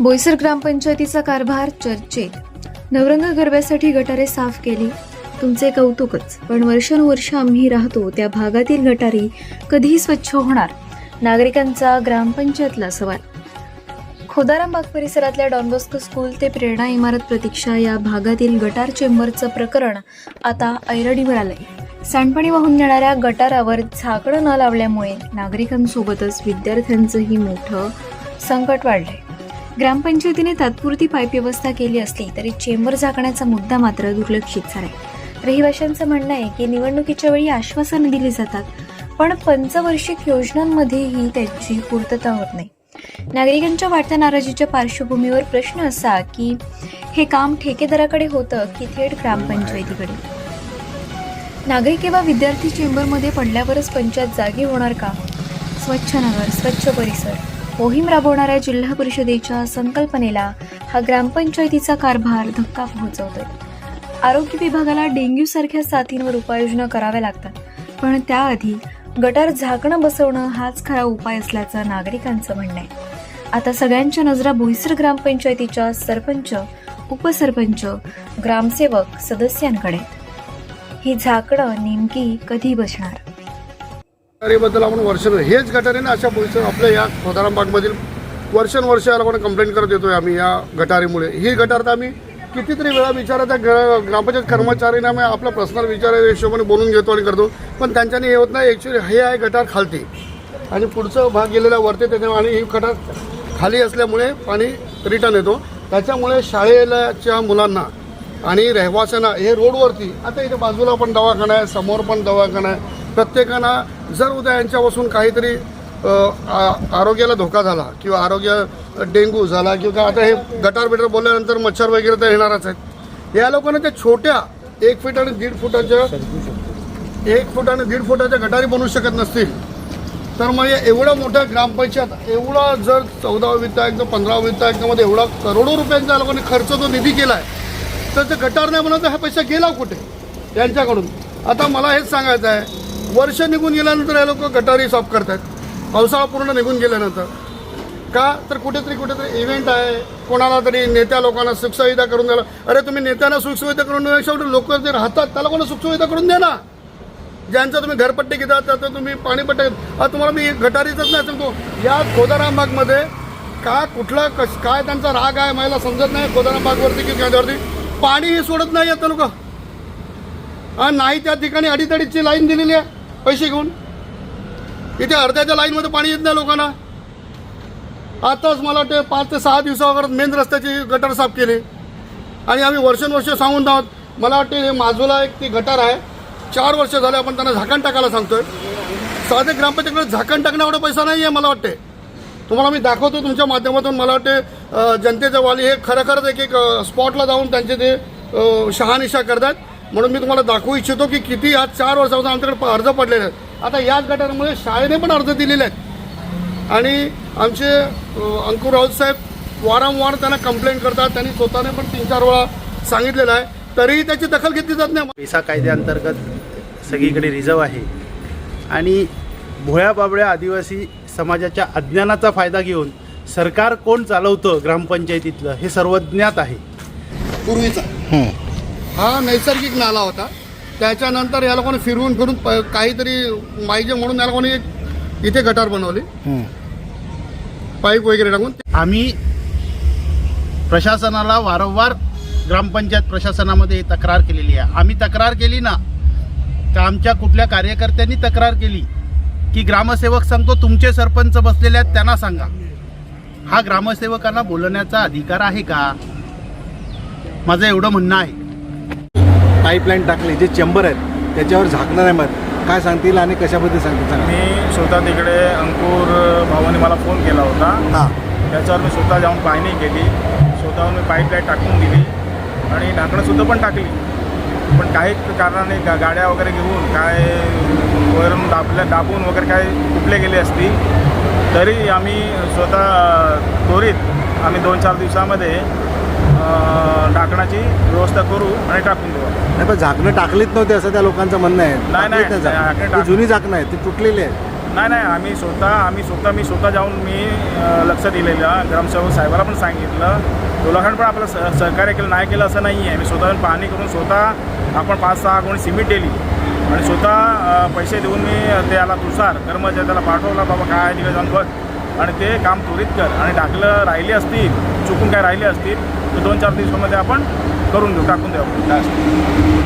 बोईसर ग्रामपंचायतीचा कारभार चर्चेत. नवरंग गरब्यासाठी गटारे साफ केली. तुमचे कौतुकच. पण वर्षानुवर्ष आम्ही राहतो त्या भागातील गटारी कधी स्वच्छ होणार नागरिकांचा ग्रामपंचायतला सवाल. खोदाराम बाग परिसरातल्या डॉनबॉस्को स्कूल ते प्रेरणा इमारत प्रतीक्षा या भागातील गटार चेंबरचं प्रकरण आता ऐरडीवर आलंय. सांडपाणी वाहून नेणाऱ्या गटारावर झाकणं न लावल्यामुळे नागरिकांसोबतच विद्यार्थ्यांचंही मोठं संकट वाढलंय. ग्रामपंचायतीने तात्पुरती पाईप व्यवस्था केली असली तरी चेंबर झाकण्याचा मुद्दा मात्र दुर्लक्षित झालाय. रहिवाशांचं म्हणणं आहे की निवडणुकीच्या वेळी आश्वासनं दिली जातात पण पंचवार्षिक योजनांमध्येही त्याची पूर्तता होत नाही. नागरिकांच्या वाढत्या नाराजीच्या पार्श्वभूमीवर प्रश्न असा की हे काम ठेकेदाराकडे होतं की थेट ग्रामपंचायतीकडे? नागरिक किंवा विद्यार्थी चेंबरमध्ये पडल्यावरच पंचायत जागी होणार का? स्वच्छ नगर स्वच्छ परिसर. मोहीम राबवणाऱ्या जिल्हा परिषदेच्या संकल्पनेला हा ग्रामपंचायतीचा कारभार धक्का पोहोचवतोय. आरोग्य विभागाला डेंग्यू सारख्या साथींवर उपाययोजना कराव्या लागतात. पण त्याआधी गटार झाकणं बसवणं हाच खरा उपाय असल्याचं नागरिकांचं म्हणणं आहे. आता सगळ्यांच्या नजरा बोईसर ग्रामपंचायतीच्या सरपंच उपसरपंच ग्रामसेवक सदस्यांकडे. ही झाकणं नेमकी कधी बसणार? गटारीबद्दल आपण वर्ष हेच गटारीने अशा बोईसर आपल्या या खोदारामबागमधील वर्षानुवर्ष याला आपण कंप्लेंट करत येतोय आम्ही या गटारीमुळे. ही गटार तर आम्ही कितीतरी वेळा विचारा त्या ग- ग्रामपंचायत कर्मचारीने आम्ही आपला पर्सनल विचार हिशोबाने बोलून घेतो आणि करतो. पण त्यांच्याने हे होत नाही ॲक्च्युली हे आहे गटार खालती. आणि पुढचा भाग गेलेला वरती त्याच्या आणि ही गटार खाली असल्यामुळे पाणी रिटर्न येतो. त्याच्यामुळे शाळेच्या मुलांना आणि रहिवाशांना हे रोडवरती आता इथे बाजूला पण दवाखाना आहे समोर पण दवाखाना आहे. प्रत्येकानं जर उद्या यांच्यापासून काहीतरी आरोग्याला धोका झाला किंवा आरोग्य डेंग्यू झाला किंवा आता हे गटार बिटार बोलल्यानंतर मच्छर वगैरे तर येणारच आहेत. या लोकांना त्या छोट्या एक फूट आणि दीड फुटाच्या एक फूट आणि दीड फुटाच्या गटारी बनवू शकत नसतील. तर मग या एवढ्या मोठ्या ग्रामपंचायत एवढा जर चौदा वित्त आयुक्त पंधरा वित्त आयुक्तामध्ये एवढा करोडो रुपयांचा या लोकांनी खर्च जो निधी केला आहे तर ते गटार नाही म्हणत हा पैसा गेला कुठे? यांच्याकडून. आता मला हेच सांगायचं आहे वर्ष निघून गेल्यानंतर हे लोक गटारी साफ करतात पावसाळा पूर्ण निघून गेल्यानंतर. का? तर कुठेतरी कुठेतरी इव्हेंट आहे. कोणाला तरी नेत्या लोकांना सुखसुविधा करून द्यायला. अरे तुम्ही नेत्यांना सुखसुविधा करून देण्यापेक्षा लोक जे राहतात त्याला कोणा सुखसुविधा करून द्या ना? ज्यांचं तुम्ही घरपट्टी घेतात त्याचं तुम्ही पाणीपट्टी आता तुम्हाला मी गटारीच नाही सांगतो. या खोदाराम बागमध्ये का कुठला कश काय त्यांचा राग आहे मला समजत नाही. खोदाराम बागवरती की त्याच्यावरती पाणीही सोडत नाही आता लोक. हा नाही त्या ठिकाणी अडीतडीची लाईन दिलेली आहे. पैसे घेऊन? इथे अर्ध्याच्या लाईनमध्ये पाणी येत नाही लोकांना. आताच मला वाटते पाच ते सहा दिवसावर मेन रस्त्याची गटार साफ केली. आणि आम्ही वर्षानुवर्ष सांगून आहोत मला वाटते हे माजूला एक ती गटार आहे. चार वर्ष झाले आपण त्यांना झाकण टाकायला सांगतोय. साधे ग्रामपंचायतीकडे झाकण टाकण्या एवढा पैसा नाही आहे मला वाटते. तुम्हाला मी दाखवतो तुमच्या माध्यमातून मला वाटते जनतेच्या वाली हे खरोखरच एक एक स्पॉटला जाऊन त्यांचे ते शहानिशा करतात. म्हणून मी तुम्हाला दाखवू इच्छितो की किती आज चार वर्षापासून आमच्याकडे अर्ज पडलेले आहेत. आता याच गटारमुळे शाळेने पण अर्ज दिलेले आहेत. आणि आमचे अंकुर राऊत साहेब वारंवार त्यांना कंप्लेंट करतात. त्यांनी स्वतःने पण तीन चार वेळा सांगितलेलं आहे. तरीही त्याची दखल घेतली जात नाही. पेसा कायद्याअंतर्गत सगळीकडे रिझर्व आहे. आणि भोळ्या बाबड्या आदिवासी समाजाच्या अज्ञानाचा फायदा घेऊन सरकार कोण चालवतं ग्रामपंचायतीतलं हे सर्वज्ञात आहे. पूर्वीचा. हा नैसर्गिक नाला होता. त्याच्यानंतर या लोकांनी फिरवून फिरून प- काहीतरी पाहिजे म्हणून या लोकांनी एक इथे गटार बनवली. पाईप वगैरे टाकून. आम्ही प्रशासनाला वारंवार ग्रामपंचायत प्रशासनामध्ये तक्रार केलेली आहे. आम्ही तक्रार केली ना तर आमच्या कुठल्या कार्यकर्त्यांनी तक्रार केली की ग्रामसेवक सांगतो तुमचे सरपंच बसलेले आहेत त्यांना सांगा. हा ग्रामसेवकांना बोलण्याचा अधिकार आहे का? माझं एवढं म्हणणं आहे. पाईपलाईन टाकली जे चेंबर आहेत त्याच्यावर झाकणार आहे मग काय सांगतील आणि कशाबद्दल सांगतील? सांगा. मी स्वतः तिकडे अंकुर भावाने मला फोन केला होता. हां. त्याच्यावर मी स्वतः जाऊन पाहणी केली. स्वतःहून मी पाईपलाईन टाकून दिली आणि ढाकणंसुद्धा पण टाकली. पण काही कारणाने गा गाड्या वगैरे घेऊन काय वरून दाबल्या दाबून वगैरे काय कुठले गेले असतील तरी आम्ही स्वतः त्वरित आम्ही दोन चार दिवसामध्ये ढाकणाची व्यवस्था करू आणि टाकून देऊ. नाही पण झाकणं टाकलीच नव्हती असं त्या लोकांचं म्हणणं आहे. नाही, टाकलीच नाही, झाकणं. झाकणं ती टाक- जुनी झाकणं आहेत ती तुटलेली आहेत. नाही नाही आम्ही स्वतः आम्ही स्वतः मी स्वतः जाऊन मी अ, लक्ष दिलेलं ग्रामसेवक साहेबाला पण सांगितलं. दोलाखंड पण आपलं सहकार्य केलं नाही केलं असं नाही आहे मी स्वतः पाहणी करून स्वतः आपण पाच सहा कोणी सिमेंट दिली. आणि स्वतः अ, पैसे देऊन मी त्याला तुषार कर्मचारी त्याला पाठवला बाबा काय आहे तिकडे जाऊन बघ. आणि ते काम त्वरित कर. आणि टाकलं राहिले असतील चुकून काय राहिले असतील तर दोन चार दिवसामध्ये आपण करून देऊ टाकून देऊ. काय